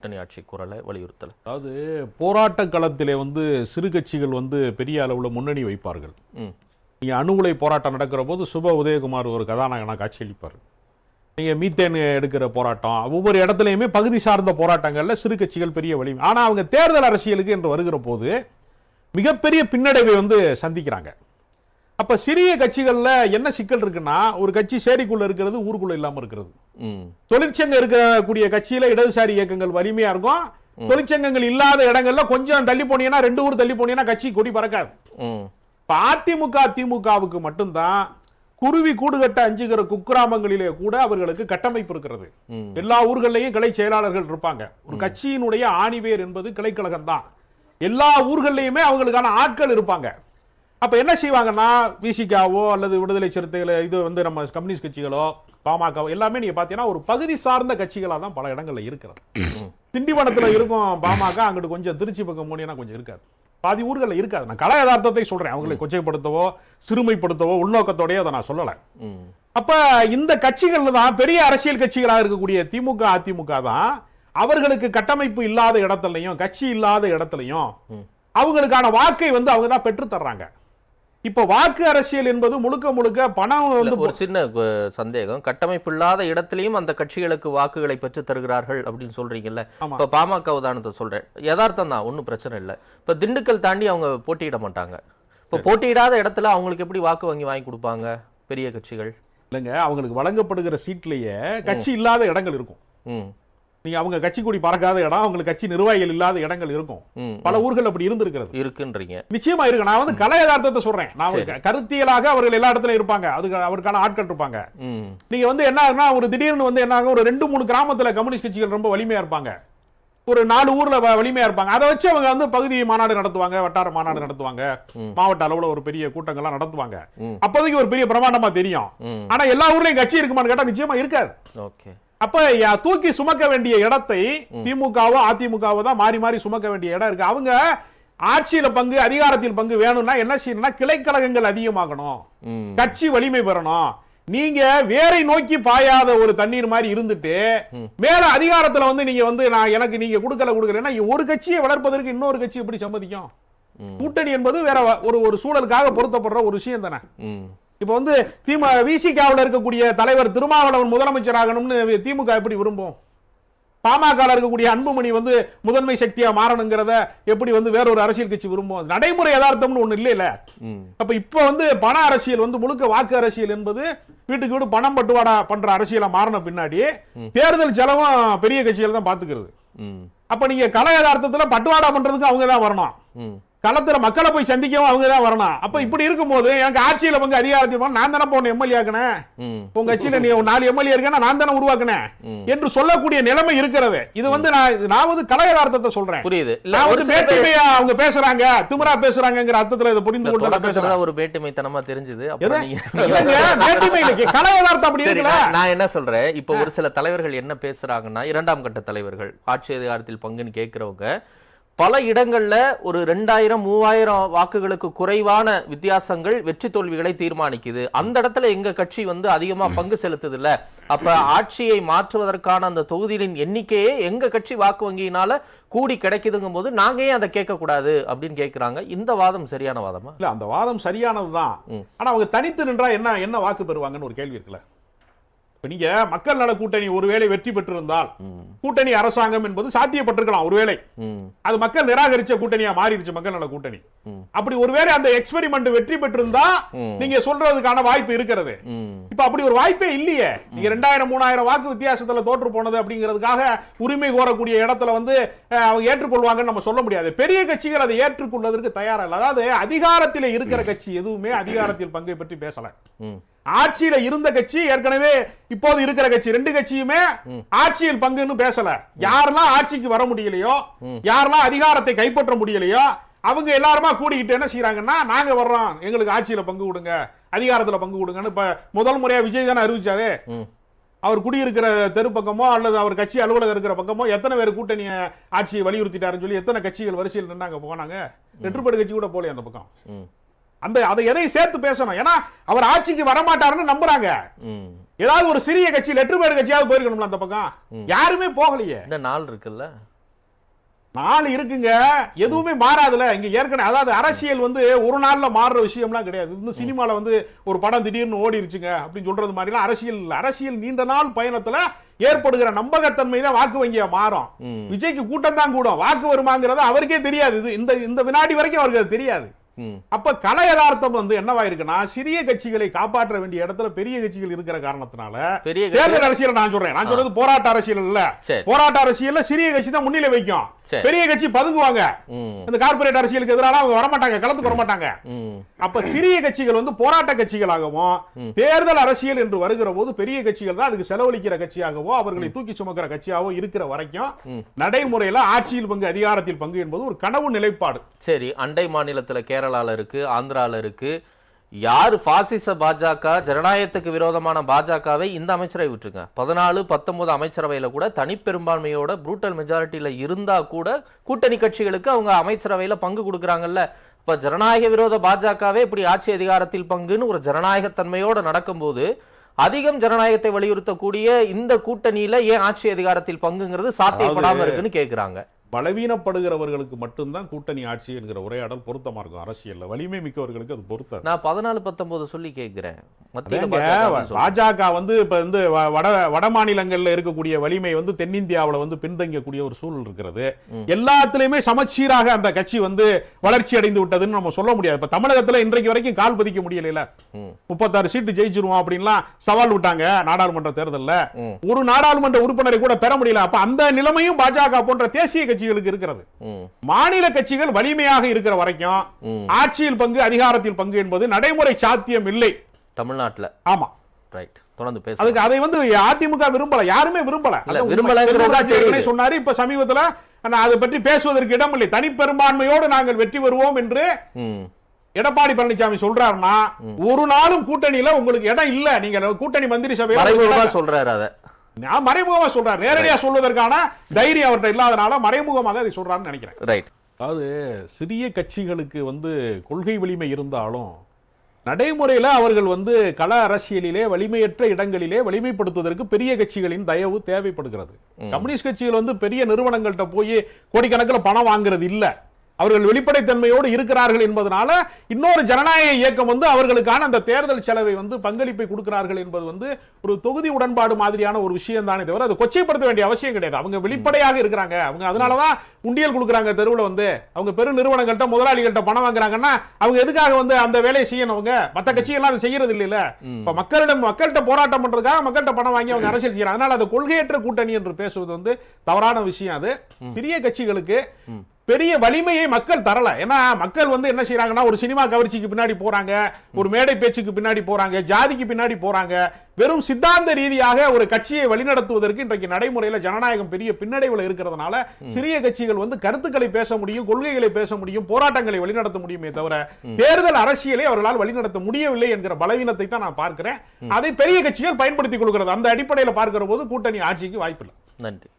கூட்டணி ஆட்சி குரலை வலியுறுத்தல். அதாவது போராட்ட களத்திலே வந்து சிறு கட்சிகள் வந்து பெரிய அளவில் முன்னணி வைப்பார்கள். நீங்கள் அணுகுலை போராட்டம் நடக்கிற போது சுப உதயகுமார் ஒரு கதாநாயகனாக காட்சியளிப்பார். நீங்கள் மீத்தேன் எடுக்கிற போராட்டம் ஒவ்வொரு இடத்துலையுமே பகுதி சார்ந்த போராட்டங்களில் சிறு கட்சிகள் பெரிய வலிமை ஆனால் அவங்க தேர்தல் அரசியலுக்கு என்று வருகிற போது மிகப்பெரிய பின்னடைவை வந்து சந்திக்கிறாங்க. அப்போ சிறிய கட்சிகளில் என்ன சிக்கல் இருக்குன்னா ஒரு கட்சி சேரிக்குள்ள இருக்கிறது ஊருக்குள்ள இல்லாமல் இருக்கிறது. ம். தொழிற்சங்கம் இருக்கக்கூடிய கட்சியில இடதுசாரி இயக்கங்கள் வலிமையா இருக்கும். தொழிற்சங்கங்கள் இல்லாத இடங்கள்ல கொஞ்சம் தள்ளி போனீங்கன்னா ரெண்டு ஊர் தள்ளி போனீங்கன்னா கட்சி கொடி பறக்காது. அதிமுக திமுகவுக்கு மட்டும்தான் குருவி கூடு கட்ட அஞ்சுகிற குக்கிராமங்களிலே கூட அவர்களுக்கு கட்டமைப்பு இருக்கிறது. எல்லா ஊர்களையும் கிளை செயலாளர்கள் இருப்பாங்க. ஒரு கட்சியினுடைய ஆணிவேர் என்பது கிளைக்கழகம் தான் எல்லா ஊர்கள்லயுமே அவங்களுக்கான ஆட்கள் இருப்பாங்க. அப்ப என்ன செய்வாங்கன்னா விசிகாவோ அல்லது விடுதலை சிறுத்தைகள் இது வந்து நம்ம கம்யூனிஸ்ட் கட்சிகளோ பாமகவோ எல்லாமே நீங்க பாத்தீங்கன்னா ஒரு பகுதி சார்ந்த கட்சிகளா தான் பல இடங்கள்ல இருக்கிறது. திண்டிவனத்துல இருக்கும் பாமக அங்கிட்டு கொஞ்சம் திருச்சி பக்கம் போனீங்கன்னா கொஞ்சம் இருக்காது. பாதி ஊர்கள்ல இருக்காது. நான் கல யதார்த்தத்தை சொல்றேன். அவங்களை கொச்சைப்படுத்தவோ சிறுமைப்படுத்தவோ உள்நோக்கத்தோடய அதை நான் சொல்லலை. அப்ப இந்த கட்சிகள் தான் பெரிய அரசியல் கட்சிகளாக இருக்கக்கூடிய திமுக அதிமுக தான் அவர்களுக்கு கட்டமைப்பு இல்லாத இடத்துலயும் கட்சி இல்லாத இடத்துலயும் அவங்களுக்கான வாக்கை வந்து அவங்க தான் பெற்று தர்றாங்க. இப்ப வாக்கு அரசியல் என்பது முழுக்க முழுக்க பணம் வந்து ஒரு சின்ன சந்தேகம். கட்டமைப்பு இல்லாத இடத்திலையும் அந்த கட்சிகளுக்கு வாக்குகளை பெற்று தருகிறார்கள் அப்படின்னு சொல்றீங்கல்ல. இப்ப பாமக உதாரணத்தை சொல்றேன். யதார்த்தம் தான் ஒன்றும் பிரச்சனை இல்லை. இப்ப திண்டுக்கல் தாண்டி அவங்க போட்டியிட மாட்டாங்க. இப்ப போட்டியிடாத இடத்துல அவங்களுக்கு எப்படி வாக்கு வங்கி வாங்கி கொடுப்பாங்க பெரிய கட்சிகள்? இல்லைங்க அவங்களுக்கு வழங்கப்படுகிற சீட்லயே கட்சி இல்லாத இடங்கள் இருக்கும். நீங்க அவங்க கட்சி கொடி பறக்காத இடம் அவங்களுக்கு கட்சி நிர்வாகிகள் இல்லாத இடங்கள் இருக்கும். பல ஊர்கள் அப்படி இருந்திருக்கிறது. இருக்குன்றீங்க. நிச்சயமா இருக்கு. நான் வந்து கலை யதார்த்தத்தை சொல்றேன். நான் கருத்தியலாக அவர்கள் எல்லா இடத்துலயும் இருப்பாங்க. அதுக்கு அவருக்கான ஆட்கள் இருப்பாங்க. நீங்க வந்து என்ன ஆகுனா ஒரு திடீர்னு வந்து என்ன ஆகும்? ஒரு ரெண்டு மூணு கிராமத்துல கம்யூனிஸ்ட் கட்சிகள் ரொம்ப வலிமையா இருப்பாங்க. ஒரு நாலு ஊர்ல வலிமையா இருப்பாங்க. அதை வச்சு அவங்க வந்து பகுதி மாநாடு நடத்துவாங்க வட்டார மாநாடு நடத்துவாங்க. மாவட்ட அளவுல ஒரு பெரிய கூட்டங்கள்லாம் நடத்துவாங்க. அப்போதைக்கு ஒரு பெரிய பிரமாண்டமா தெரியும். ஆனா எல்லா ஊர்லயும் கட்சி இருக்குமான்னு கேட்டா நிச்சயமா இருக்காது. ஓகே. அப்ப தூக்கி சுமக்க வேண்டிய இடத்தை திமுகவோ அதிமுகவோ தான் மாறி மாறி சுமக்க வேண்டிய இடம் இருக்கு. அவங்க ஆட்சியில பங்கு அதிகாரத்தில் பங்கு வேணும்னா என்ன செய்யணும்னா கிளைக்கழகங்கள் அதிகமாகணும். கட்சி வலிமை பெறணும். நீங்க வேரை நோக்கி பாயாத ஒரு தண்ணீர் மாதிரி இருந்துட்டு மேல அதிகாரத்துல வந்து நீங்க வந்து நான் எனக்கு நீங்க கொடுக்கல கொடுக்கலன்னா ஒரு கட்சியை வளர்ப்பதற்கு இன்னொரு கட்சி எப்படி சம்மதிக்கும். கூட்டணி என்பது வேற ஒரு ஒரு சூழலுக்காக பொருத்தப்படுற ஒரு விஷயம் தானே? இப்ப வந்து திமு விசிகாவில் இருக்கக்கூடிய தலைவர் திருமாவளவன் முதலமைச்சராகணும்னு திமுக எப்படி விரும்பும்? பாமக இருக்கக்கூடிய அன்புமணி வந்து முதன்மை சக்தியா மாறணுங்கிறத எப்படி வந்து வேற ஒரு அரசியல் கட்சி விரும்பும்? நடைமுறை யதார்த்தம்னு ஒண்ணு இல்லைல்ல ம். அப்ப இப்ப வந்து பண அரசியல் வந்து முழுக்க வாக்கு அரசியல் என்பது வீட்டுக்கு வீடு பணம் பட்டுவாடா பண்ற அரசியலா மாறின பின்னாடி தேர்தல் செலவும் பெரிய கட்சிகள் தான் பாத்துக்கிறது. ம். அப்ப நீங்க கலை யதார்த்தத்துல பட்டுவாடா பண்றதுக்கு அவங்க தான் வரணும். களத்துல மக்களை போய் சந்திக்கவும் அவங்க தான் வரணும். அப்ப இப்படி இருக்கும்போது எனக்கு ஆட்சியில பங்கு அதிகாரத்தில் நான் தானே போன எம்எல்ஏ ஆக்கினேன்? உங்க கட்சியில நீ ஒரு நாலு எம்எல்ஏ இருக்கேன்னா நான் தானே உருவாக்குனேன்? என்று சொல்லக்கூடிய நிலைமை இருக்கிறது. இது வந்து நான் நான் வந்து கலை யதார்த்தத்தை சொல்றேன். புரியுது. நான் ஒரு வந்து வேற்றுமையா அவங்க பேசுறாங்க திமிரா பேசுறாங்கங்கிற அர்த்தத்துல இதை புரிந்து கொண்டு தான் ஒரு வேட்டுமைத்தனமா தெரிஞ்சது. எது? அப்புறம் நீங்க இல்லைங்க, வேற்றுமை இல்லைங்க. கலை யதார்த்தம் அப்படி இருக்குல்ல? நான் நான் என்ன சொல்றேன்? இப்போ ஒரு சில தலைவர்கள் என்ன பேசுறாங்கன்னா இரண்டாம் கட்ட தலைவர்கள் ஆட்சி அதிகாரத்தில் பங்குன்னு கேட்கிறவங்க பல இடங்கள்ல ஒரு ரெண்டாயிரம் மூவாயிரம் வாக்குகளுக்கு குறைவான வித்தியாசங்கள் வெற்றி தோல்விகளை தீர்மானிக்குது. அந்த இடத்துல எங்க கட்சி வந்து அதிகமா பங்கு செலுத்துது இல்ல அப்ப ஆட்சியை மாற்றுவதற்கான அந்த தொகுதிகளின் எண்ணிக்கையே எங்க கட்சி வாக்கு வங்கியினால கூடி கிடைக்குதுங்கும் போது நாங்க ஏன் அதை கேட்க கூடாது அப்படின்னு கேக்குறாங்க. இந்த வாதம் சரியான வாதமா? இல்ல அந்த வாதம் சரியானதுதான். ம். ஆனா அவங்க தனித்து நின்றா என்ன என்ன வாக்கு பெறுவாங்கன்னு ஒரு கேள்வி இருக்குல்ல? நீங்க மக்கள் நல கூட்டணி ஒருவேளை வெற்றி பெற்றிருந்தால் கூட்டணி அரசாங்கம் என்பது சாத்தியப்பட்டிருக்கலாம் ஒருவேளை. அது மக்கள் நிராகரிச்ச கூட்டணியா மாறிடுச்சு மக்கள் நல கூட்டணி. அப்படி ஒருவேளை அந்த எக்ஸ்பெரிமெண்ட் வெற்றி பெற்றிருந்தா நீங்க சொல்றதுக்கான வாய்ப்பு இருக்கிறது. இப்ப அப்படி ஒரு வாய்ப்பே இல்லையே. நீங்க ரெண்டாயிரம் மூணாயிரம் வாக்கு வித்தியாசத்துல தோற்று போனது அப்படிங்கிறதுக்காக உரிமை கோரக்கூடிய இடத்துல வந்து அவங்க ஏற்றுக்கொள்வாங்கன்னு நம்ம சொல்ல முடியாது. பெரிய கட்சிகள் அதை ஏற்றுக்கொள்வதற்கு தயாரா இல்லை அதாவது அதிகாரத்தில் இருக்கிற கட்சி எதுவுமே அதிகாரத்தில் பங்கை பற்றி பேசல. ஆட்சியில இருந்த கட்சி ஏற்கனவே இப்போது இருக்கிற கட்சி ரெண்டு கட்சியுமே ஆட்சியில் பங்குன்னு பேசல. யாரெல்லாம் ஆட்சிக்கு வர முடியலையோ யாரெல்லாம் அதிகாரத்தை கைப்பற்ற முடியலையோ அவங்க எல்லாருமா கூடிக்கிட்டு என்ன செய்யறாங்கன்னா நாங்க வர்றோம் எங்களுக்கு ஆட்சியில பங்கு கொடுங்க அதிகாரத்துல பங்கு கொடுங்கன்னு இப்ப முதல் முறையா விஜய் தானே அறிவிச்சாரு. அவர் குடியிருக்கிற தெரு பக்கமோ அல்லது அவர் கட்சி அலுவலகம் இருக்கிற பக்கமோ எத்தனை பேர் கூட்டணி ஆட்சியை வலியுறுத்திட்டாருன்னு சொல்லி எத்தனை கட்சிகள் வரிசையில் நின்னாங்க போனாங்க. வெற்றுப்படு கட்சி கூட போலே அந்த பக்கம். அந்த அதை எதையும் சேர்த்து பேசணும். ஏன்னா அவர் ஆட்சிக்கு வரமாட்டாருன்னு நம்புறாங்க. ஏதாவது ஒரு சிறிய கட்சி லெட்டர் பேடு கட்சியாவது போயிருக்கணும்ல அந்த பக்கம். யாருமே போகலையே. இந்த நாள் இருக்குல்ல? நாலு இருக்குங்க. எதுவுமே மாறாதுல. இங்க ஏற்கனவே அதாவது அரசியல் வந்து ஒரு நாள்ல மாறுற விஷயம்லாம் கிடையாது. இந்த சினிமால வந்து ஒரு படம் திடீர்னு ஓடிருச்சுங்க அப்படின்னு சொல்றது மாதிரிலாம் அரசியல். அரசியல் நீண்ட நாள் பயணத்துல ஏற்படுகிற நம்பகத்தன்மை தான் வாக்கு வங்கியா மாறும். விஜய்க்கு கூட்டம் தான் கூடும். வாக்கு வருமாங்கிறது அவருக்கே தெரியாது. இது இந்த இந்த வினாடி வரைக்கும் அவருக்கு அது தெரியாது. அப்ப கலை யதார்த்தம் வந்து என்னவா இருக்குன்னா சிறிய கட்சிகளை காப்பாற்ற வேண்டிய இடத்துல பெரிய கட்சிகள் இருக்கிற காரணத்தினால பெரிய தேர்தல் அரசியல் நான் சொல்றேன். நான் சொல்றது போராட்ட அரசியல் இல்ல. போராட்ட அரசியல்ல சிறிய கட்சி தான் முன்னிலை வைக்கும். பெரிய கட்சி பதுங்குவாங்க. இந்த கார்ப்பரேட் அரசியலுக்கு எதிராக அவங்க வரமாட்டாங்க களத்துக்கு வரமாட்டாங்க. அப்ப சிறிய கட்சிகள் வந்து போராட்ட கட்சிகளாகவும் தேர்தல் அரசியல் என்று வருகிற போது பெரிய கட்சிகள் தான் அதுக்கு செலவழிக்கிற கட்சியாகவோ அவர்களை தூக்கி சுமக்கிற கட்சியாகவோ இருக்கிற வரைக்கும் நடைமுறையில ஆட்சியில் பங்கு அதிகாரத்தில் பங்கு என்பது ஒரு கனவு நிலைப்பாடு. சரி அண்டை மாநிலத்துல கேரளால இருக்கு ஆந்திரால இருக்கு. யார் பாசிச பாஜக ஜனநாயகத்துக்கு விரோதமான பாஜகவை இந்த அமைச்சரவை விட்டுருங்க. பதினாலு பத்தொன்பது அமைச்சரவையில கூட தனிப்பெரும்பான்மையோட ப்ரூட்டல் மெஜாரிட்டியில இருந்தா கூட கூட்டணி கட்சிகளுக்கு அவங்க அமைச்சரவையில பங்கு கொடுக்குறாங்கல்ல. இப்ப ஜனநாயக விரோத பாஜகவே இப்படி ஆட்சி அதிகாரத்தில் பங்குன்னு ஒரு ஜனநாயகத்தன்மையோட நடக்கும்போது அதிகம் ஜனநாயகத்தை வலியுறுத்தக்கூடிய இந்த கூட்டணியில ஏன் ஆட்சி அதிகாரத்தில் பங்குங்கிறது சாத்தியப்படாம இருக்குன்னு கேக்குறாங்க. பலவீனப்படுகிறவர்களுக்கு மட்டும்தான் கூட்டணி ஆட்சி என்கிற உரையாடல் பொருத்தமா இருக்கும். அரசியலில் வலிமை மிக்கவர்களுக்கு அது பொருத்தம் நான் பதினாலு பத்தொம்போது சொல்லி கேட்குறேன். பாஜக வந்து இப்ப வந்து வட வட மாநிலங்கள்ல இருக்கக்கூடிய வலிமை வந்து தென்னிந்தியாவுல வந்து பின்தங்கக்கூடிய ஒரு சூழல் இருக்கிறது. எல்லாத்துலயுமே சமச்சீராக அந்த கட்சி வந்து வளர்ச்சி அடைந்து விட்டதுன்னு நம்ம சொல்ல முடியாது. இப்ப தமிழகத்துல இன்றைக்கு வரைக்கும் கால் பதிக்க முடியல. முப்பத்தாறு சீட்டு ஜெயிச்சிருவோம் அப்படின்லாம் சவால் விட்டாங்க நாடாளுமன்ற தேர்தல்ல. ஒரு நாடாளுமன்ற உறுப்பினரை கூட பெற முடியல. அப்ப அந்த நிலைமையும் பாஜக போன்ற தேசிய கட்சிகளுக்கு இருக்கிறது. மாநில கட்சிகள் வலிமையாக இருக்கிற வரைக்கும். ஆட்சியில் பங்கு அதிகாரத்தில் பங்கு என்பது நடைமுறை சாத்தியம் இல்லை. தமிழ்நாட்டுல. ஆமா. ரைட் தொடர்ந்து பேச அதுக்கு அதை வந்து அதிமுக விரும்பல யாருமே விரும்பல. ஏற்கனவே சொன்னாரு இப்ப சமீபத்துல நான் அதை பற்றி பேசுவதற்கு இடமில்லை தனிப்பெரும்பான்மையோடு நாங்கள் வெற்றி பெறுவோம் என்று ம். எடப்பாடி பழனிசாமி சொல்றாருன்னா ஒரு நாளும் கூட்டணியில உங்களுக்கு இடம் இல்ல. நீங்க கூட்டணி மந்திரி சபையில மறைமுகமா சொல்றாரு அத. நான் மறைமுகமா சொல்றாரு. நேரடியா சொல்வதற்கான தைரியம் அவர்கிட்ட இல்லாதனால மறைமுகமாக அதை சொல்றாருன்னு நினைக்கிறேன். ரைட் அதாவது சிறிய கட்சிகளுக்கு வந்து கொள்கை வலிமை இருந்தாலும் நடைமுறையில அவர்கள் வந்து கள அரசியலிலே வலிமையற்ற இடங்களிலே வலிமைப்படுத்துவதற்கு பெரிய கட்சிகளின் தயவு தேவைப்படுகிறது. கம்யூனிஸ்ட் கட்சிகள் வந்து பெரிய நிறுவனங்கள்ட்ட போய் கோடிக்கணக்கில் பணம் வாங்குறது இல்ல அவர்கள் வெளிப்படைத்தன்மையோடு இருக்கிறார்கள் என்பதனால இன்னொரு ஜனநாயக இயக்கம் வந்து அவர்களுக்கான அந்த தேர்தல் செலவை வந்து பங்களிப்பை கொடுக்கிறார்கள் என்பது வந்து ஒரு தொகுதி உடன்பாடு மாதிரியான ஒரு விஷயம் தானே தவிர அது கொச்சைப்படுத்த வேண்டிய அவசியம் கிடையாது. அவங்க வெளிப்படையாக இருக்கிறாங்க. அவங்க அதனாலதான் உண்டியல் கொடுக்குறாங்க தெருவுல வந்து. அவங்க பெரு நிறுவனங்கள்ட்ட முதலாளிகள்ட்ட பணம் வாங்குறாங்கன்னா அவங்க எதுக்காக வந்து அந்த வேலையை செய்யணும் அவங்க? மத்த கட்சிகள்லாம் அதை செய்யறது இல்லைல்ல. இப்ப மக்களிடம் மக்கள்கிட்ட போராட்டம் பண்றதுக்காக மக்கள்கிட்ட பணம் வாங்கி அவங்க அரசியல் செய்யறாங்க. அதனால அது கொள்கையற்ற கூட்டணி என்று பேசுவது வந்து தவறான விஷயம் அது. சிறிய கட்சிகளுக்கு பெரிய வலிமையை மக்கள் தரல. ஏன்னா மக்கள் வந்து என்ன செய்யறாங்கன்னா ஒரு சினிமா கவர்ச்சிக்கு பின்னாடி போறாங்க ஒரு மேடை பேச்சுக்கு பின்னாடி போறாங்க ஜாதிக்கு பின்னாடி போறாங்க. வெறும் சித்தாந்த ரீதியாக ஒரு கட்சியை வழிநடத்துவதற்கு இன்றைக்கு நடைமுறையில ஜனநாயகம் பெரிய பின்னடைவுல இருக்கிறதுனால சிறிய கட்சிகள் வந்து கருத்துக்களை பேச முடியும் கொள்கைகளை பேச முடியும் போராட்டங்களை வழிநடத்த முடியுமே தவிர தேர்தல் அரசியலை அவர்களால் வழிநடத்த முடியவில்லை என்கிற பலவீனத்தை தான் நான் பார்க்கிறேன். அதை பெரிய கட்சிகள் பயன்படுத்திக் கொள்கிறது. அந்த அடிப்படையில் பார்க்கிற போது கூட்டணி ஆட்சிக்கு வாய்ப்பில்லை. நன்றி.